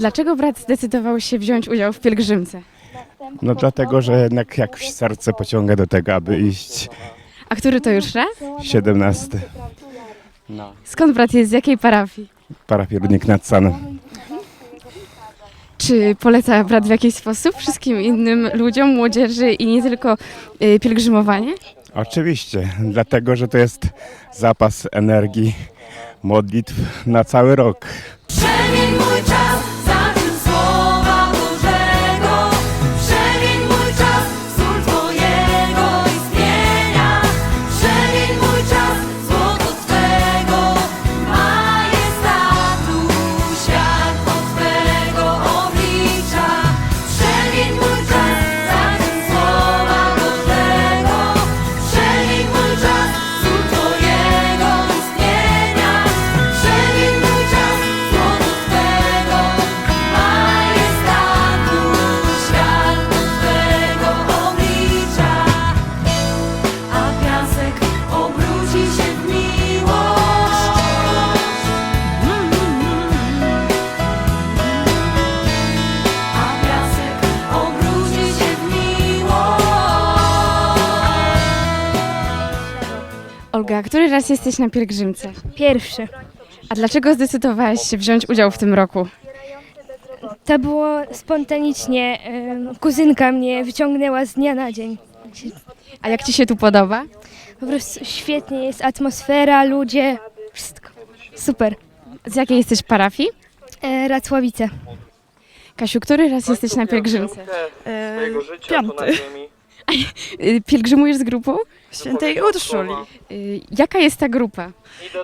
Dlaczego brat zdecydował się wziąć udział w pielgrzymce? No dlatego, że jednak jakoś serce pociąga do tego, aby iść A który to już raz? 17. No. Skąd brat jest, z jakiej parafii? Parafii Rudnik nad Sanem. Czy poleca brat w jakiś sposób wszystkim innym ludziom, młodzieży i nie tylko y, pielgrzymowanie? Oczywiście, dlatego, że to jest zapas energii, modlitw na cały rok. Przemień mój czas Olga, który raz jesteś na pielgrzymce? Pierwszy. A dlaczego zdecydowałaś się wziąć udział w tym roku? To było spontanicznie. em, Kuzynka mnie wyciągnęła z dnia na dzień. A jak ci się tu podoba? Po prostu świetnie jest atmosfera, ludzie, wszystko. Super. Z jakiej jesteś parafii? E, Racławice. Kasiu, który raz jesteś na pielgrzymce? swojego życia tu na ziemi. Y, Pielgrzymujesz z grupą? Świętej Urszuli. Y, Jaka jest ta grupa?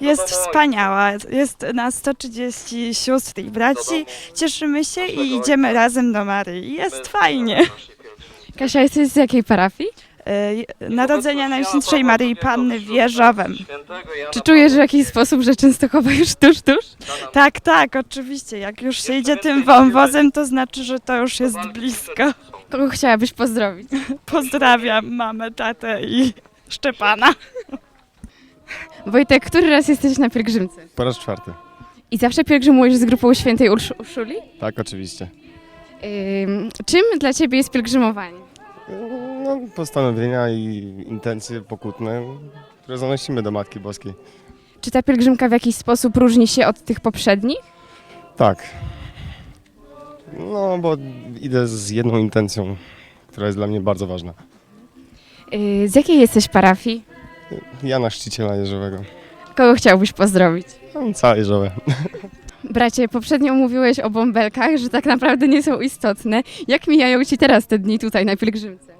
Jest wspaniała. Jest nas 130 sióstr i braci. Cieszymy się i idziemy razem do Maryi. Jest fajnie. Kasia, jesteś z jakiej parafii? E, Narodzenia Najświętszej Maryi Panny w Wieżowem. Czy czujesz w jakiś sposób, że Częstochowa już tuż, tuż? Tak, tak, oczywiście. Jak już się idzie tym wąwozem, to znaczy, że to już jest blisko. Kogo chciałabyś pozdrowić? Pozdrawiam mamę, tatę i Szczepana. Wojtek, który raz jesteś na pielgrzymce? Po raz czwarty. I zawsze pielgrzymujesz z grupą świętej Ursz- Urszuli? Tak, oczywiście. Ym, czym dla ciebie jest pielgrzymowanie? No, postanowienia i intencje pokutne, które zanosimy do Matki Boskiej. Czy ta pielgrzymka w jakiś sposób różni się od tych poprzednich? Tak. No, bo idę z jedną intencją, która jest dla mnie bardzo ważna. Yy, z jakiej jesteś parafii? Jana Szciciela Jeżowego. Kogo chciałbyś pozdrowić? No, Całe Jeżowe. Bracie, poprzednio mówiłeś o bąbelkach, że tak naprawdę nie są istotne. Jak mijają ci teraz te dni tutaj na pielgrzymce?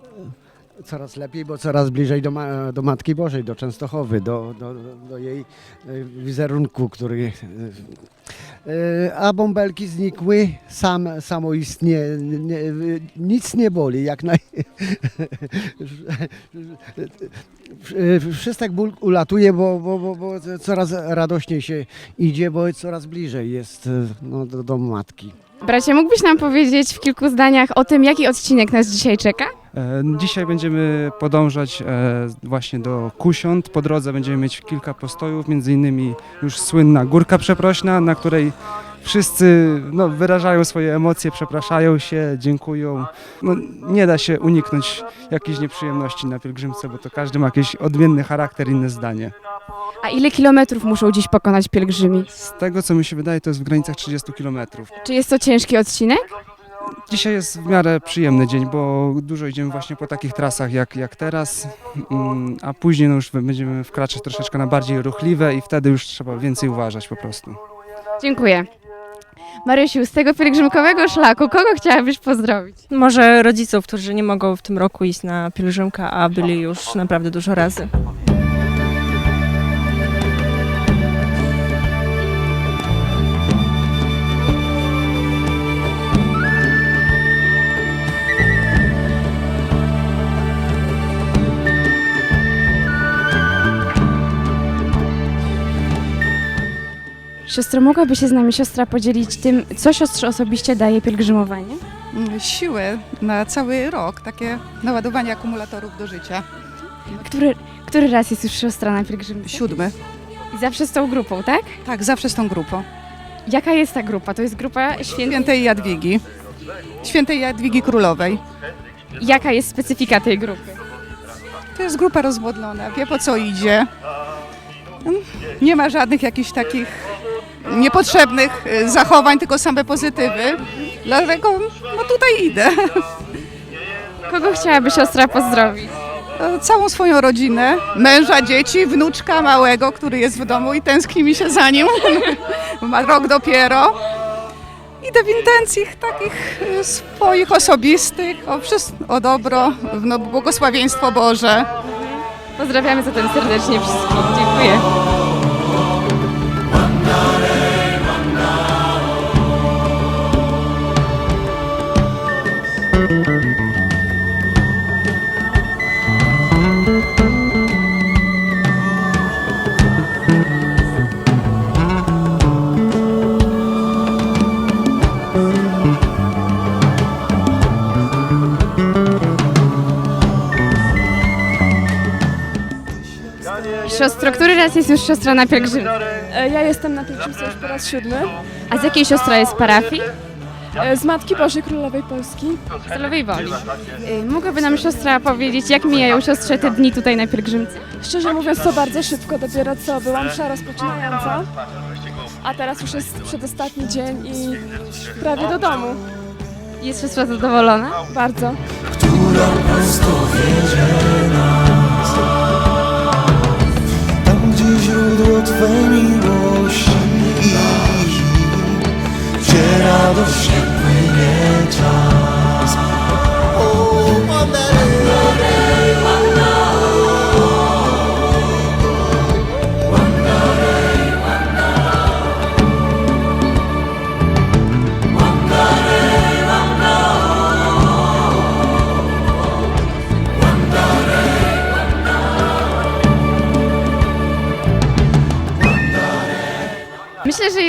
Coraz lepiej, bo coraz bliżej do, ma, do Matki Bożej, do Częstochowy, do, do, do jej e, wizerunku, który... e, A bąbelki znikły, sam, samoistnie, nie, nic nie boli, jak naj... Wszystek ból ulatuje, bo, bo, bo, bo coraz radośniej się idzie, bo coraz bliżej jest e, no, do domu Matki. Bracie, mógłbyś nam powiedzieć w kilku zdaniach o tym, jaki odcinek nas dzisiaj czeka? E, Dzisiaj będziemy podążać e, właśnie do Kusiąt. Po drodze będziemy mieć kilka postojów, między innymi już słynna Górka Przeprośna, na której wszyscy no, wyrażają swoje emocje, przepraszają się, dziękują. No, nie da się uniknąć jakiejś nieprzyjemności na pielgrzymce, bo to każdy ma jakiś odmienny charakter, inne zdanie. A ile kilometrów muszą dziś pokonać pielgrzymi? Z tego, co mi się wydaje, to jest w granicach 30 kilometrów. Czy jest to ciężki odcinek? Dzisiaj jest w miarę przyjemny dzień, bo dużo idziemy właśnie po takich trasach jak, jak teraz, mm, a później no już będziemy wkraczać troszeczkę na bardziej ruchliwe i wtedy już trzeba więcej uważać po prostu. Dziękuję. Marysiu, z tego pielgrzymkowego szlaku, kogo chciałabyś pozdrowić? Może rodziców, którzy nie mogą w tym roku iść na pielgrzymkę, a byli już naprawdę dużo razy. Siostro, mogłaby się z nami siostra podzielić tym, co siostrze osobiście daje pielgrzymowanie? siłę na cały rok, takie naładowanie akumulatorów do życia. Który, który raz jest już siostra na pielgrzymce? Siódmy. I zawsze z tą grupą, tak? Tak, zawsze z tą grupą. Jaka jest ta grupa? To jest grupa świętej. Świętej Jadwigi. Świętej Jadwigi Królowej. Jaka jest specyfika tej grupy? To jest grupa rozmodlona, wie po co idzie. Mm, Nie ma żadnych jakichś takich niepotrzebnych y, zachowań, tylko same pozytywy. Dlatego no tutaj idę. Kogo chciałaby siostra pozdrowić? E, Całą swoją rodzinę, męża, dzieci, wnuczka małego, który jest w domu i tęskni mi się za nim. Ma rok dopiero. Idę w intencjach takich y, swoich osobistych, o, o dobro, no, błogosławieństwo Boże. Pozdrawiamy zatem serdecznie wszystkich. Dziękuję. Siostro, który raz jest już siostra na pielgrzymce? E, Ja jestem na pielgrzymce już po raz siódmy. A z jakiej siostra jest parafii? E, Z Matki Bożej Królowej Polski. Z Woli. Y, Mogłaby nam siostra powiedzieć, jak mijają siostrze te dni tutaj na pielgrzymce? Szczerze mówiąc to bardzo szybko, dopiero co była msza rozpoczynająca. A teraz już jest przedostatni dzień i prawie do domu. Jest siostra zadowolona? Bardzo. Tam, twenty ocean Yeah, I was shipping it down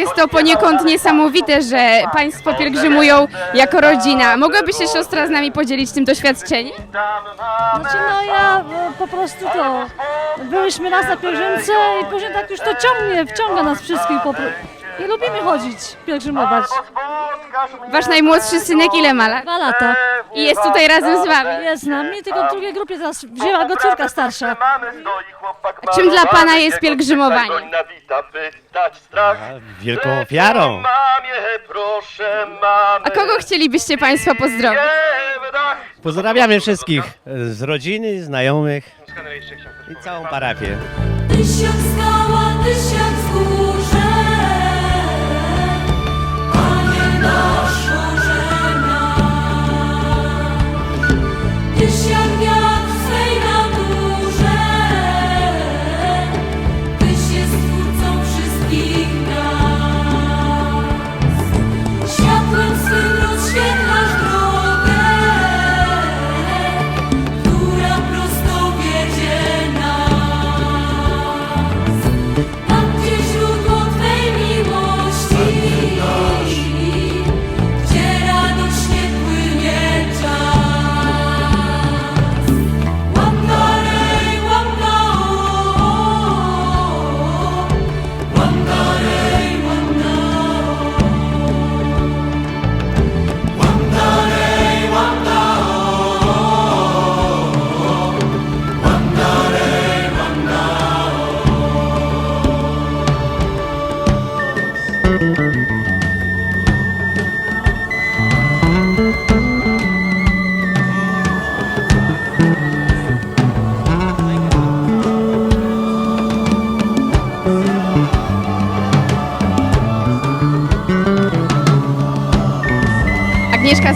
jest to poniekąd niesamowite, że Państwo pielgrzymują jako rodzina. Mogłaby się siostra z nami podzielić tym doświadczeniem? Znaczy no ja e, po prostu to, byliśmy raz na pielgrzymce i później tak już to ciągnie, wciąga nas wszystkich po pro- I lubimy chodzić, pielgrzymować. Wasz najmłodszy synek ile ma lat? Dwa lata. I jest tutaj razem z Wami. Jest z nami, tylko w drugiej grupie teraz wzięła go córka starsza. Czym dla Pana jest pielgrzymowanie? Wielką ofiarą. A kogo chcielibyście Państwo pozdrowić? Pozdrawiamy wszystkich z rodziny, znajomych i całą parafię. Jak skała, tyś jak wzgórze Panie nasz Tyś jak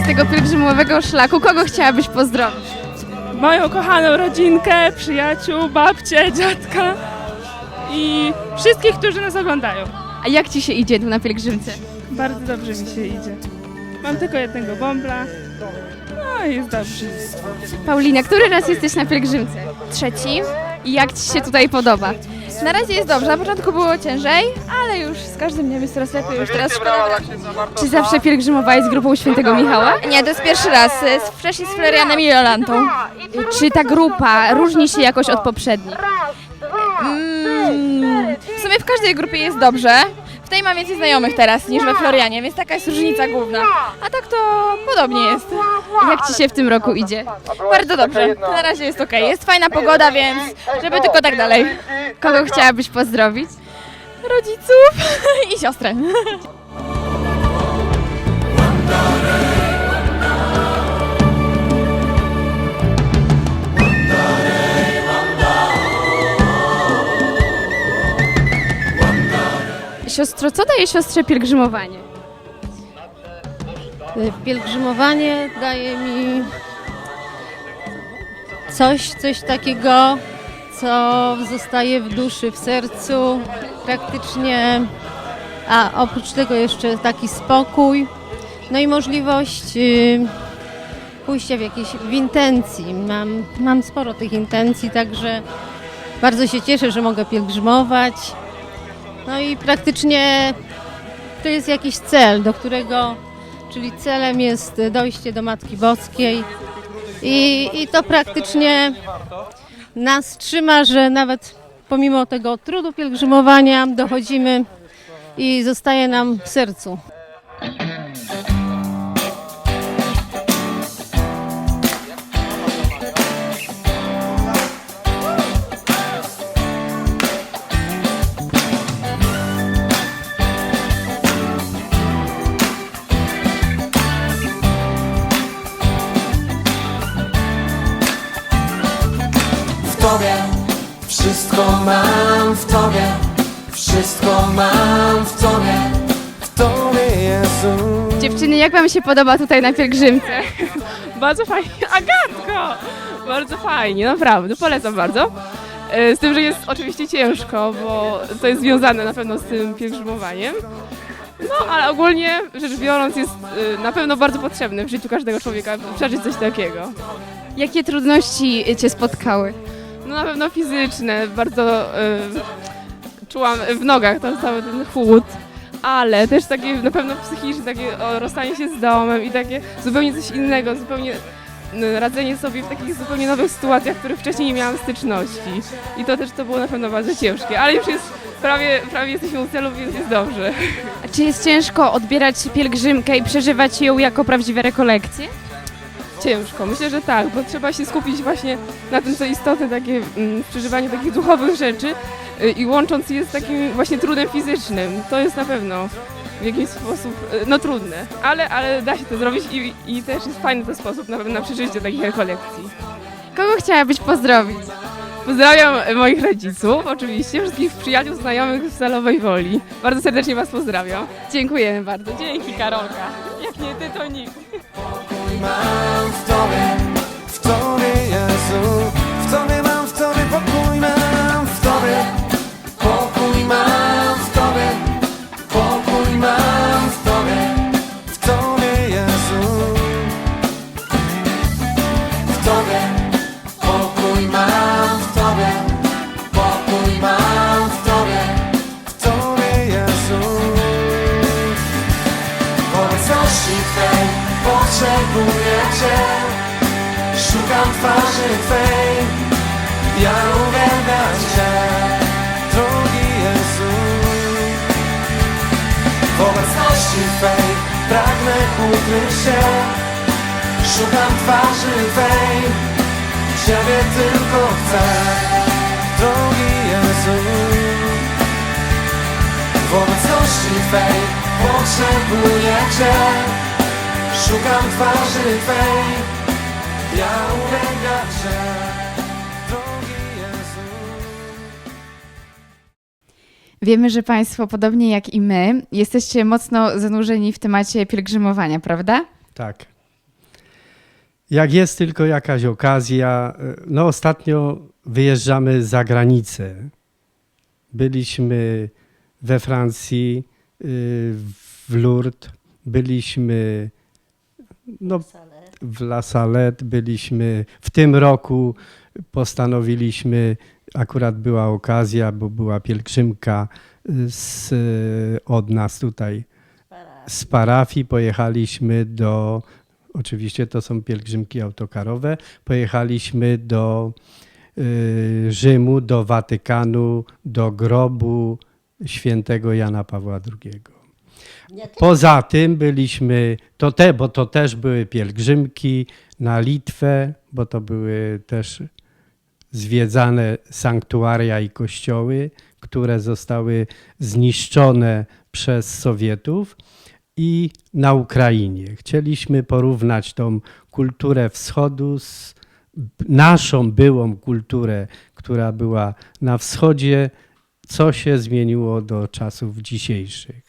z tego pielgrzymowego szlaku, kogo chciałabyś pozdrowić? Moją kochaną rodzinkę, przyjaciół, babcię, dziadka i wszystkich, którzy nas oglądają. A jak Ci się idzie tu na pielgrzymce? Bardzo dobrze mi się idzie. Mam tylko jednego bąbla. No i jest dobrze. Paulina, który raz jesteś na pielgrzymce? Trzeci. I jak Ci się tutaj podoba? Na razie jest dobrze, na początku było ciężej, ale już z każdym dniem jest coraz lepiej, już teraz szkoda. Czy zawsze pielgrzymowałeś z grupą świętego Michała? Nie, to jest pierwszy raz, z- wcześniej z Florianem i Jolantą. Czy ta grupa różni się jakoś od poprzednich? Mm, w sumie w każdej grupie jest dobrze. Tutaj mam więcej znajomych teraz niż we Florianie, więc taka jest różnica główna. A tak to podobnie jest. Jak Ci się w tym roku idzie? Bardzo dobrze. Na razie jest ok. Jest fajna pogoda, więc żeby tylko tak dalej. Kogo chciałabyś pozdrowić? Rodziców i siostrę. Siostro, co daje siostrze pielgrzymowanie? Pielgrzymowanie daje mi coś, coś takiego, co zostaje w duszy, w sercu, praktycznie, a oprócz tego jeszcze taki spokój, no i możliwość y, pójścia w jakieś w intencji. Mam, mam sporo tych intencji, także bardzo się cieszę, że mogę pielgrzymować. No i praktycznie to jest jakiś cel, do którego czyli celem jest dojście do Matki Boskiej i, i to praktycznie nas trzyma, że nawet pomimo tego trudu pielgrzymowania dochodzimy i zostaje nam w sercu. Wszystko mam w Tobie Wszystko mam w Tobie W Tobie Jezu Dziewczyny, jak Wam się podoba tutaj na pielgrzymce? Bardzo fajnie. Agatko! Bardzo fajnie, naprawdę, polecam bardzo. E, Z tym, że jest oczywiście ciężko, bo to jest związane na pewno z tym pielgrzymowaniem. No, ale ogólnie rzecz biorąc jest e, na pewno bardzo potrzebne w życiu każdego człowieka przeżyć coś takiego. Jakie trudności Cię spotkały? No na pewno fizyczne, bardzo e, czułam w nogach to cały ten chłód, ale też takie na pewno psychiczne, takie o, rozstanie się z domem i takie zupełnie coś innego, zupełnie n, radzenie sobie w takich zupełnie nowych sytuacjach, których wcześniej nie miałam styczności. I to też to było na pewno bardzo ciężkie, ale już jest prawie, prawie jesteśmy u celu, więc jest dobrze. A czy jest ciężko odbierać pielgrzymkę i przeżywać ją jako prawdziwe rekolekcje? Ciężko, myślę, że tak, bo trzeba się skupić właśnie na tym, co istotne, takie mm, w przeżywaniu takich duchowych rzeczy y, i łącząc je z takim właśnie trudem fizycznym. To jest na pewno w jakiś sposób, y, no trudne, ale, ale da się to zrobić i, i też jest fajny to sposób na pewno na przeżycie takich rekolekcji. Kogo chciałabyś pozdrowić? Pozdrawiam y, moich rodziców, oczywiście, wszystkich przyjaciół, znajomych z Salowej Woli. Bardzo serdecznie Was pozdrawiam. Dziękujemy bardzo. Dzięki Karolka. Jak nie Ty, to nikt. Mam w Tobie, w Tobie Jezu Szukam twarzy Twej. Ja uwielbiam Cię Drogi Jezu. W obecności Twej pragnę ukryć się. Szukam twarzy Twej. Ciebie tylko chcę Drogi Jezu. W obecności Twej potrzebuję Cię. Szukam twarzy Twej Ja uwielbiam Cię Drogi Jezu Wiemy, że Państwo, podobnie jak i my, jesteście mocno zanurzeni w temacie pielgrzymowania, prawda? Tak. Jak jest tylko jakaś okazja, no ostatnio wyjeżdżamy za granicę. Byliśmy we Francji, y, w Lourdes, byliśmy no, w La Salette, byliśmy w tym roku postanowiliśmy, akurat była okazja, bo była pielgrzymka z, od nas tutaj z parafii, pojechaliśmy do, oczywiście to są pielgrzymki autokarowe, pojechaliśmy do y, Rzymu, do Watykanu, do grobu świętego Jana Pawła II. Poza tym byliśmy, to te, bo to też były pielgrzymki na Litwę, bo to były też zwiedzane sanktuaria i kościoły, które zostały zniszczone przez Sowietów i na Ukrainie. Chcieliśmy porównać tą kulturę wschodu z naszą byłą kulturę, która była na wschodzie, co się zmieniło do czasów dzisiejszych.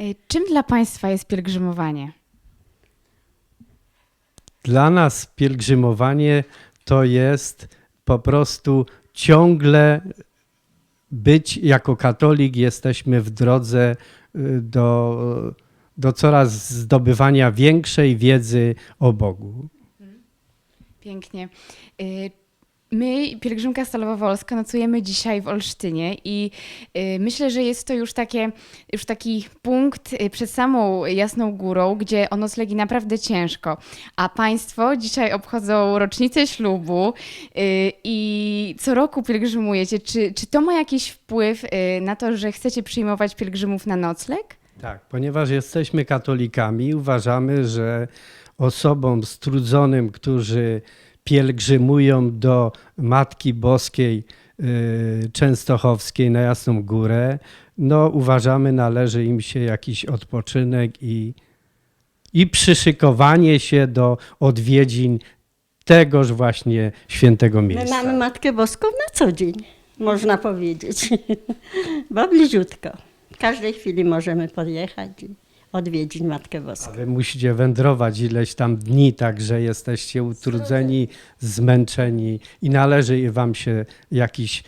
Y, Czym dla Państwa jest pielgrzymowanie? Dla nas pielgrzymowanie to jest po prostu ciągle być jako katolik, jesteśmy w drodze y, do, do coraz zdobywania większej wiedzy o Bogu. Pięknie. My, pielgrzymka Stalowo-Wolska, nocujemy dzisiaj w Olsztynie i y, myślę, że jest to już, takie, już taki punkt y, przed samą Jasną Górą, gdzie o noclegi naprawdę ciężko. A Państwo dzisiaj obchodzą rocznicę ślubu y, i co roku pielgrzymujecie. Czy, czy to ma jakiś wpływ na to, że chcecie przyjmować pielgrzymów na nocleg? Tak, ponieważ jesteśmy katolikami, uważamy, że osobom strudzonym, którzy pielgrzymują do Matki Boskiej y, Częstochowskiej na Jasną Górę, no uważamy, należy im się jakiś odpoczynek i, i przyszykowanie się do odwiedzin tegoż właśnie świętego My miejsca. mamy Matkę Boską na co dzień, można powiedzieć, bo bliziutko. W każdej chwili możemy podjechać odwiedzić Matkę Boską. Wy musicie wędrować ileś tam dni, także jesteście utrudzeni, zmęczeni i należy wam się jakiś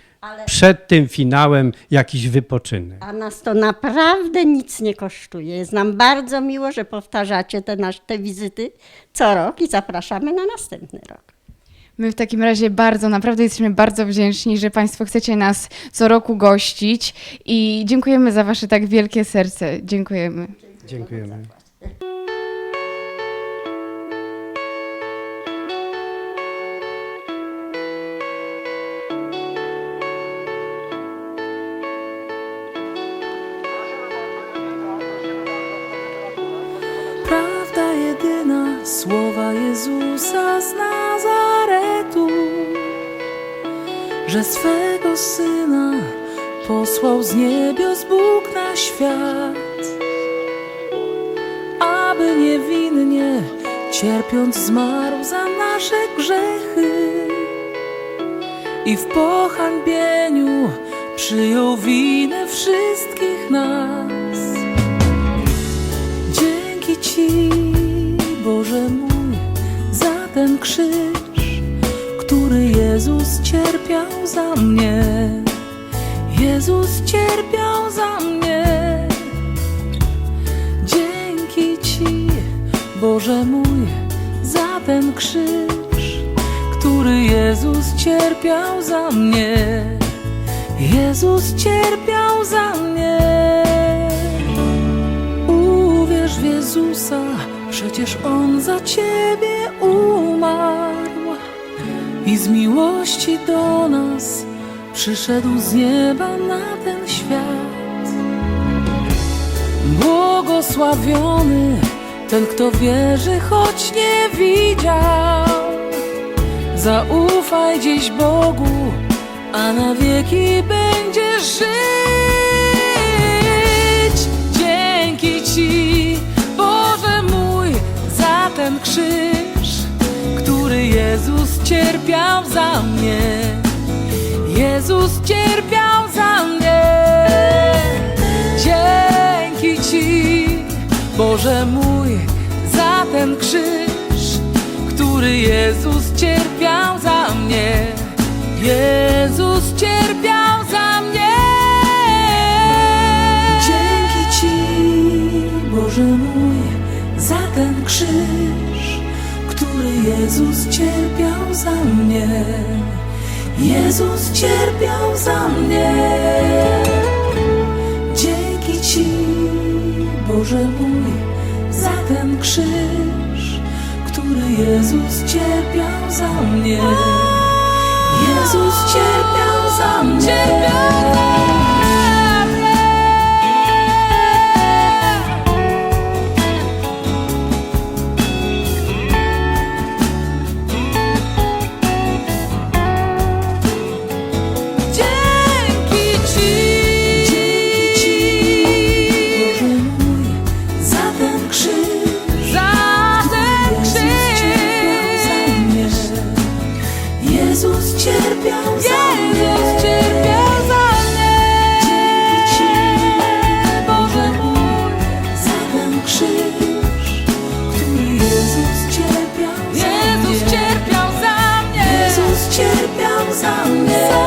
przed tym finałem jakiś wypoczynek. A nas to naprawdę nic nie kosztuje. Jest nam bardzo miło, że powtarzacie te, nasze, te wizyty co rok i zapraszamy na następny rok. My w takim razie bardzo, naprawdę jesteśmy bardzo wdzięczni, że Państwo chcecie nas co roku gościć i dziękujemy za Wasze tak wielkie serce. Dziękujemy. Dziękujemy. Prawda jedyna słowa Jezusa z Nazaretu, że swego syna posłał z niebios Bóg na świat, cierpiąc zmarł za nasze grzechy i w pohańbieniu przyjął winę wszystkich nas. Dzięki Ci, Boże mój, za ten krzyż, który Jezus cierpiał za mnie. Jezus cierpiał za mnie. Boże mój, za ten krzyż, który Jezus cierpiał za mnie. Jezus cierpiał za mnie. Uwierz w Jezusa, przecież On za Ciebie umarł i z miłości do nas przyszedł z nieba na ten świat. Błogosławiony ten, kto wierzy, choć nie widział. Zaufaj dziś Bogu, a na wieki będziesz żyć. Dzięki Ci, Boże mój, za ten krzyż, który Jezus cierpiał za mnie. Jezus cierpiał Boże mój, za ten krzyż, który Jezus cierpiał za mnie. Jezus cierpiał za mnie. Dzięki Ci, Boże mój, za ten krzyż, który Jezus cierpiał za mnie. Jezus cierpiał za mnie. Dzięki Ci, Boże mój, krzyż, który Jezus cierpiał za mnie. Jezus cierpiał za mnie. 그 지병성에